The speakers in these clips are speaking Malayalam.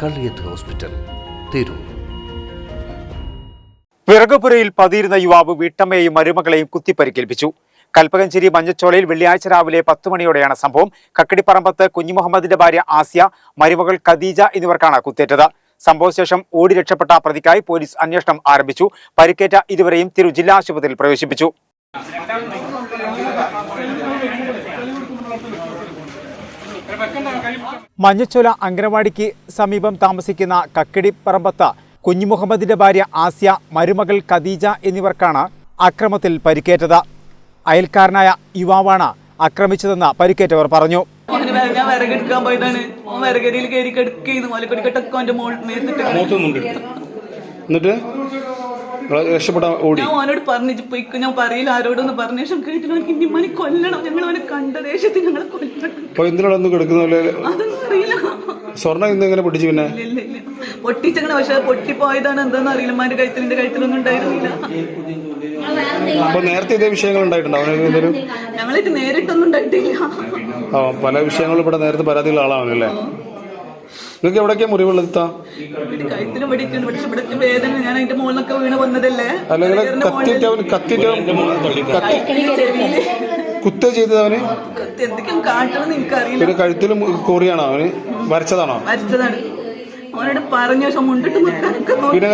കള്ളിയത്ത് ഹോസ്പിറ്റൽ തിരൂർ. വിറകുപുരയിൽ പതിയിരുന്ന യുവാവ് വീട്ടമ്മയെയും മരുമകളെയും കുത്തിപ്പരിക്കേൽപ്പിച്ചു. കൽപ്പകഞ്ചേരി മഞ്ഞച്ചോലയിൽ വെള്ളിയാഴ്ച രാവിലെ പത്ത് മണിയോടെയാണ് സംഭവം. കക്കടിപ്പറമ്പത്ത് കുഞ്ഞുമുഹമ്മദിന്റെ ഭാര്യ ആസിയ മരുമകൾ ഖദീജ എന്നിവർക്കാണ് കുത്തേറ്റത്. സംഭവശേഷം ഓടി രക്ഷപ്പെട്ട പ്രതിക്കായി പോലീസ് അന്വേഷണം ആരംഭിച്ചു. പരിക്കേറ്റ ഇരുവരെയും തിരു ജില്ലാ ആശുപത്രിയിൽ പ്രവേശിപ്പിച്ചു. മഞ്ഞച്ചോല അംഗനവാടിക്ക് സമീപം താമസിക്കുന്ന കക്കിടിപ്പറമ്പത്ത് കുഞ്ഞുമുഹമ്മദിന്റെ ഭാര്യ ആസ്യ മരുമകൾ ഖദീജ എന്നിവർക്കാണ് അക്രമത്തിൽ പരിക്കേറ്റത്. അയൽക്കാരനായ യുവാവാണ് ആക്രമിച്ചതെന്ന് പരിക്കേറ്റവർ പറഞ്ഞു. ഞാൻ വിറകെടുക്കാൻ പോയതാണ്. വിറകരിയിൽ കയറി എന്നിട്ട്? രക്ഷപ്പെടാൻ ഓടി. ഞാൻ അവനോട് പറഞ്ഞു പോയി ഞാൻ പറയില്ല ആരോടൊന്ന് പറഞ്ഞ. ശേഷം കേട്ടില്ല അവനക്ക് ഇനി മണി കൊല്ലണം. ഞങ്ങൾ അവനെ കണ്ട ദേശത്ത് ഞങ്ങളെ കൊല്ലണം. അപ്പൊ എന്തിനാണ് ഒന്നും അതൊന്നും അറിയില്ല. സ്വർണം ഇന്ന് എങ്ങനെ പൊട്ടിച്ചു പിന്നെ? പൊട്ടിച്ചങ്ങനെ പക്ഷെ പൊട്ടിപ്പോയതാണ് എന്താന്ന് അറിയില്ല. മാന്റെ കഴുത്തിലിന്റെ കഴുത്തിലൊന്നും ഉണ്ടായിരുന്നില്ല. അപ്പൊ നേരത്തെ ഇതേ വിഷയങ്ങൾ ഉണ്ടായിട്ടുണ്ടോ? ഞങ്ങളിട്ട് നേരിട്ടൊന്നും ഉണ്ടായിട്ടില്ല. ആ പല വിഷയങ്ങളും ഇവിടെ നേരത്തെ പരാതിയുള്ള ആളാണല്ലേ നിങ്ങൾക്ക് എവിടേക്കാ വന്നതല്ലേ? അല്ലെങ്കിൽ കത്തിയിട്ട് അവന് കത്തിയിട്ട് കത്തി ചെയ്തത് അവന് പിന്നെ കഴുത്തിലും കോറിയാണോ അവന്? വരച്ചതാണോ? വരച്ചതാണ്. അവനോട് പറഞ്ഞു മുണ്ടിട്ട് പിന്നെ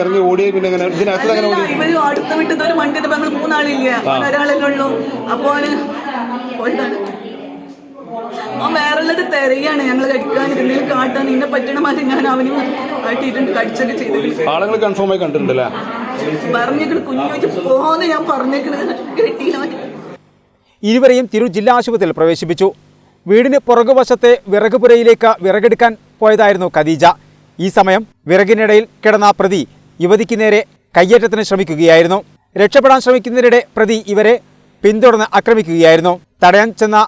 ഇറങ്ങി ഓടി പിന്നെ ഇതിനകത്ത് അങ്ങനെ ഓടി ഇവർ അടുത്ത വിട്ടത് ഒരു വണ്ടി മൂന്നാളില്ല? ഒരാളല്ലേ ഉള്ളൂ. അപ്പൊ അവന് പോയതാണ് തിരയാണ്. ഞങ്ങൾ കടിക്കാൻ എന്തെങ്കിലും കാട്ടാൻ നിന്നെ പറ്റണ മാതിരി ഞാൻ അവന് കാട്ടിയിട്ടുണ്ട് കടിച്ചൊക്കെ ചെയ്തിട്ടുണ്ട്. ആളുകൾ കൺഫേം ആയി കണ്ടിട്ടുണ്ടല്ലേ? പറഞ്ഞേക്കണ് കുഞ്ഞു വെച്ച് പോന്ന് ഞാൻ പറഞ്ഞേക്കണ്. കെട്ടിയില്ല ഇരുവരെയും തിരു ജില്ലാ ആശുപത്രിയിൽ പ്രവേശിപ്പിച്ചു. വീടിന് പുറകുവശത്തെ വിറകുപുരയിലേക്ക് വിറകെടുക്കാൻ പോയതായിരുന്നു ഖദീജ. ഈ സമയം വിറകിനിടയിൽ കിടന്ന പ്രതി യുവതിക്ക് നേരെ കയ്യേറ്റത്തിന് ശ്രമിക്കുകയായിരുന്നു. രക്ഷപ്പെടാൻ ശ്രമിക്കുന്നതിനിടെ പ്രതി ഇവരെ പിന്തുടർന്ന് ആക്രമിക്കുകയായിരുന്നു. തടയാൻ ചെന്ന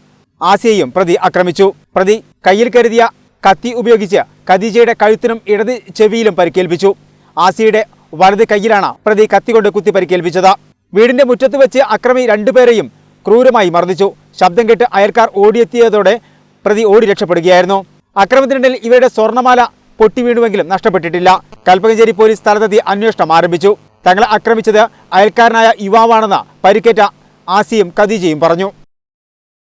ആസിയയും പ്രതി ആക്രമിച്ചു. പ്രതി കയ്യിൽ കരുതിയ കത്തി ഉപയോഗിച്ച് ഖദീജയുടെ കഴുത്തിനും ഇടത് ചെവിയിലും പരിക്കേൽപ്പിച്ചു. ആസിയയുടെ വലത് കൈയിലാണ് പ്രതി കത്തികൊണ്ട് കുത്തി പരിക്കേൽപ്പിച്ചത്. വീടിന്റെ മുറ്റത്ത് വെച്ച് അക്രമി രണ്ടുപേരെയും ക്രൂരമായി മർദ്ദിച്ചു. ശബ്ദം കേട്ട് അയൽക്കാർ ഓടിയെത്തിയതോടെ പ്രതി ഓടി രക്ഷപ്പെടുകയായിരുന്നു. അക്രമത്തിനിടയിൽ ഇവരുടെ സ്വർണമാല പൊട്ടി വീണുവെങ്കിലും നഷ്ടപ്പെട്ടിട്ടില്ല. കൽപ്പകഞ്ചേരി പോലീസ് സ്ഥലത്തെത്തി അന്വേഷണം ആരംഭിച്ചു. തങ്ങളെ ആക്രമിച്ചത് അയൽക്കാരനായ യുവാവാണെന്ന് പരിക്കേറ്റ ആസിയും ഖദീജയും പറഞ്ഞു.